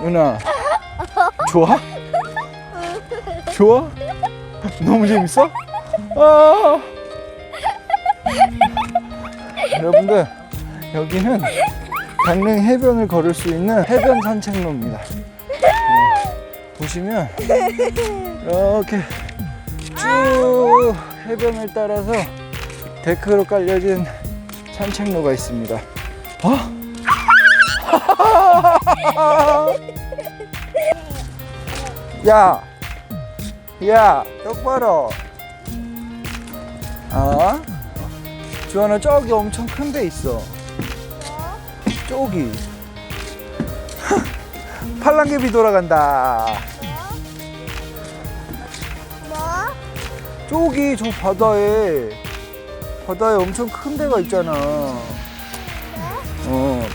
누나 좋아? 좋아? 너무 재밌어? 아 여러분들 여기는 강릉 해변을 걸을 수 있는 해변 산책로입니다 어, 보시면 이렇게 쭉 해변을 따라서 데크로 깔려진 산책로가 있습니다 어? 야, 야, 똑바로. 어? 주환아 저기 엄청 큰 데 있어. 저기. 팔랑개비 돌아간다. 뭐? 저기 저 바다에 바다에 엄청 큰 데가 있잖아. 어,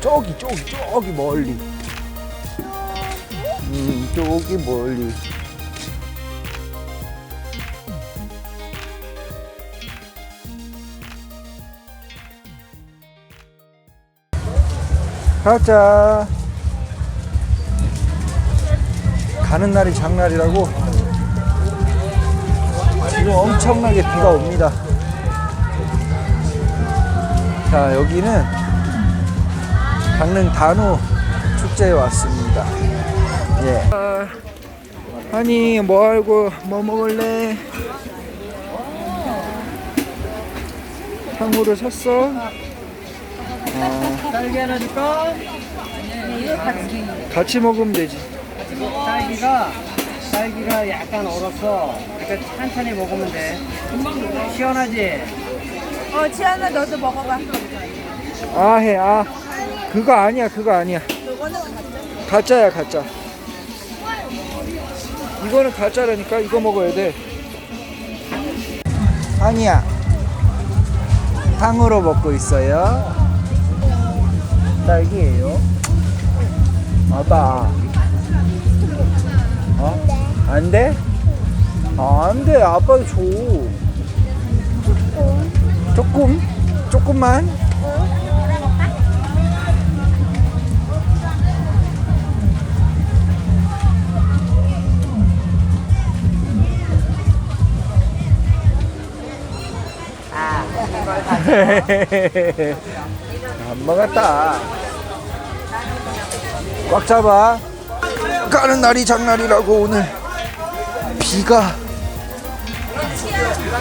저기 저기 저기 멀리. 저기 음, 저기 멀리. 가자. 가는 날이 장날이라고 지금 엄청나게 비가 옵니다. 자, 여기는 강릉 단호 축제에 왔습니다. 예. 아니 뭐 알고 뭐 먹을래? 탕후루 샀어? 딸기 하나 줄까? 같이 먹으면 되지. 딸기가 딸기가 약간 얼었어. 그러니까 천천히 먹으면 돼. 시원하지? 어, 지안아 너도 먹어봐. 아 해, 아. 그거 아니야, 그거 아니야. 이거는 가짜야, 가짜. 이거는 가짜라니까, 이거 먹어야 돼. 아니야. 탕으로 먹고 있어요. 딸기예요. 어? 안 돼? 아, 안 돼. 아빠 줘. 조금? 조금만? 안 먹었다. 꽉 잡아. 가는 날이 장날이라고 오늘 비가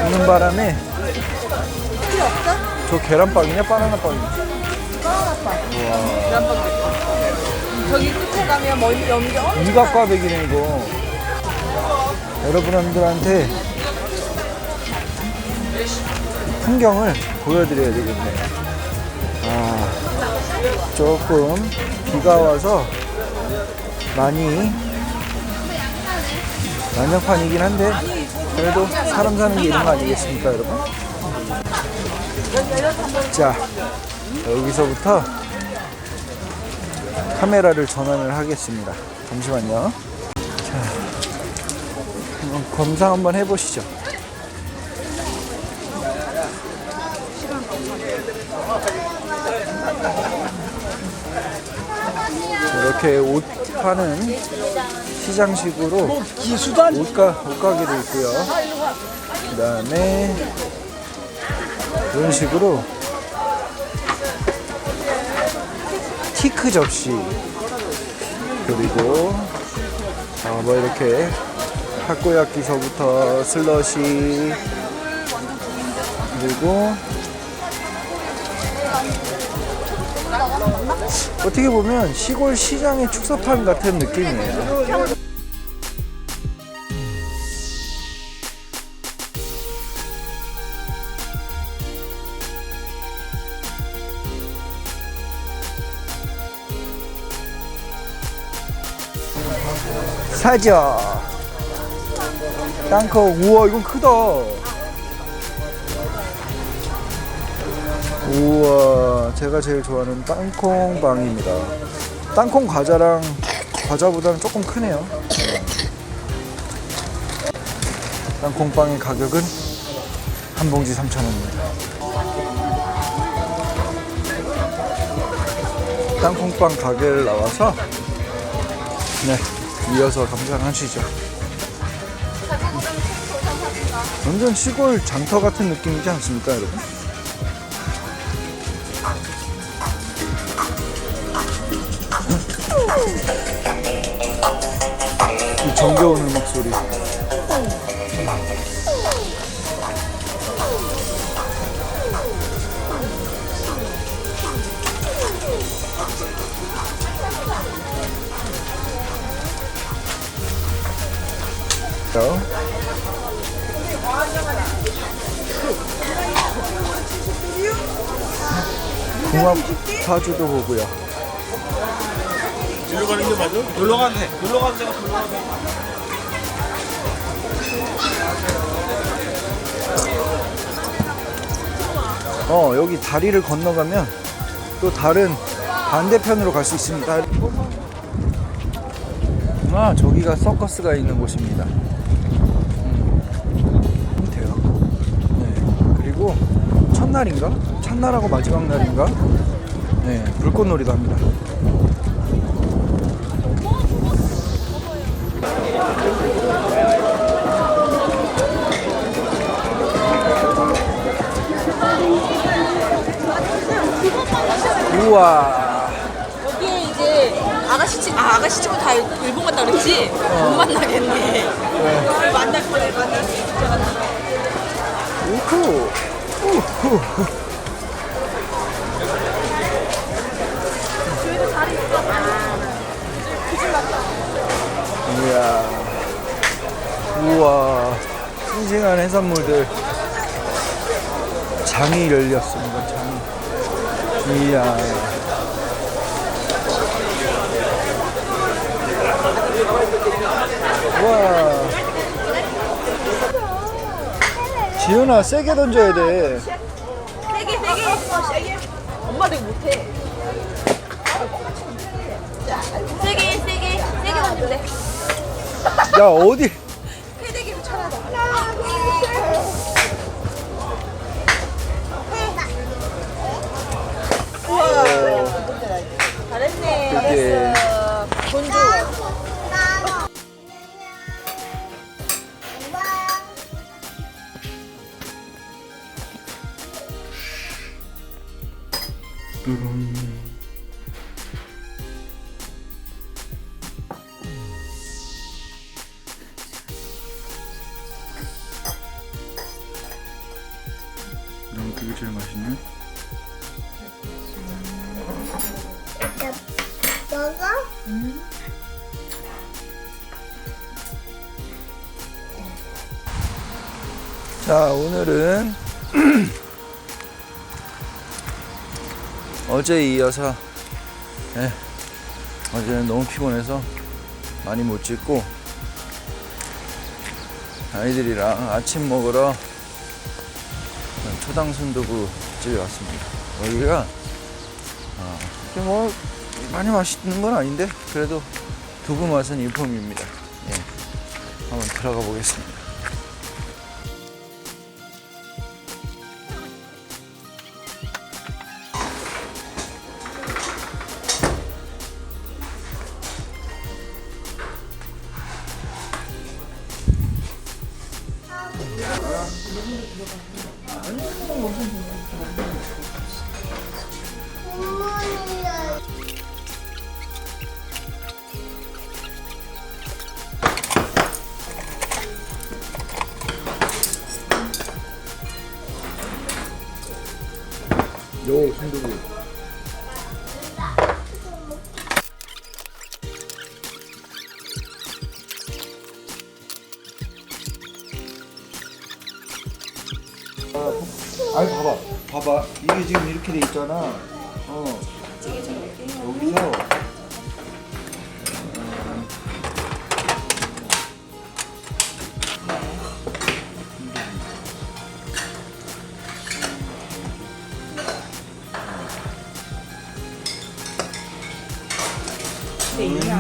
오는 바람에 저 계란빵이냐 바나나 빵이냐? 저기 끝에 가면 멀리 연경. 이각과백이네 이거. 여러분들한테 풍경을 보여드려야 되겠네. 아, 조금 비가 와서 많이 난장판이긴 한데 그래도 사람 사는 게 이런 거 아니겠습니까, 여러분? 자, 여기서부터 카메라를 전환을 하겠습니다. 잠시만요. 자, 한번 검상 한번 해보시죠. 이렇게 옷 파는 시장식으로 옷가, 옷가게도 있고요. 그 다음에 이런 식으로 티크 접시 그리고 어, 뭐 이렇게 타코야끼서부터 슬러시 그리고 어떻게 보면 시골 시장의 축소판 같은 느낌이에요. 사죠. 땅콩. 우와, 이건 크다. 우와, 제가 제일 좋아하는 땅콩 빵입니다. 땅콩 과자랑 과자보다는 조금 크네요. 땅콩빵의 가격은 한 봉지 3,000원입니다. 땅콩빵 가게를 나와서 네 이어서 감상하시죠. 완전 시골 장터 같은 느낌이지 않습니까, 여러분? 이 정겨운 음악 소리. 자. 궁합 사주도 보고요. 놀러 가는 게 맞아? 놀러 가네. 놀러 가는 데가 놀러 가네. 어 여기 다리를 건너가면 또 다른 반대편으로 갈 수 있습니다. 아 저기가 서커스가 있는 곳입니다. 음, 돼요. 네 그리고 첫날인가? 첫날하고 마지막 날인가? 네 불꽃놀이도 합니다. 우와 여기에 이제 아가씨 친, 아, 아가씨 친구 다 일본 갔다 그랬지? 못 만나겠네. 만날 뻔해, 만날 수 같아. 우후 우후 해산물들 장이 열렸습니다 장이 이야 와 지훈아 세게 던져야 돼 세게, 세게. 어, 세게. 엄마 되게 못해. 세게, 세게, 세게 던지면 돼. 야 어디 넌 그게 제일 맛있네 먹어? 자 오늘은 어제 이어서 네, 어제는 너무 피곤해서 많이 못 찍고 아이들이랑 아침 먹으러 초당 순두부 집에 왔습니다. 여기가 어, 뭐 많이 맛있는 건 아닌데 그래도 두부 맛은 일품입니다. 예, 한번 들어가 보겠습니다 요 순두부 아니 봐봐. 봐봐. 이게 지금 이렇게 돼 있잖아. 어. 여기서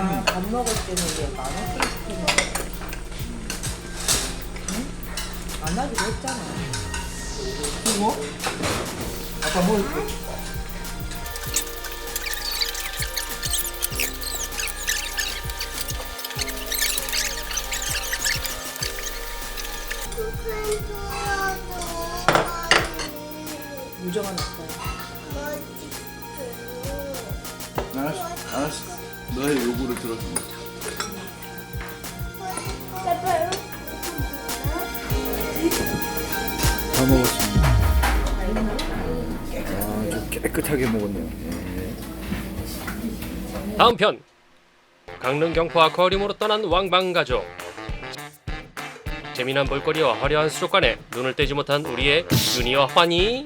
근데 이나 밥 먹을 때는 얘 만원 씩 시키는 안 하기로 했잖아. 아빠 뭐 우정아 났다. 알았어 알았어 너의 요구를 들어줘 다. 먹었습니다. 아주 깨끗하게 먹었네요. 예. 다음 편. 강릉 경포 아쿠아리움으로 떠난 왕방 가족. 재미난 볼거리와 화려한 수족관에 눈을 떼지 못한 우리의 윤희와 환희.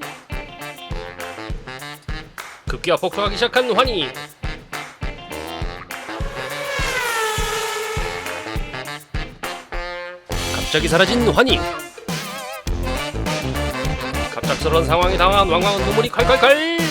급기야 폭소하기 시작한 환희 갑자기 사라진 환희. 갑작스러운 상황에 당한 왕왕은 눈물이 콸콸콸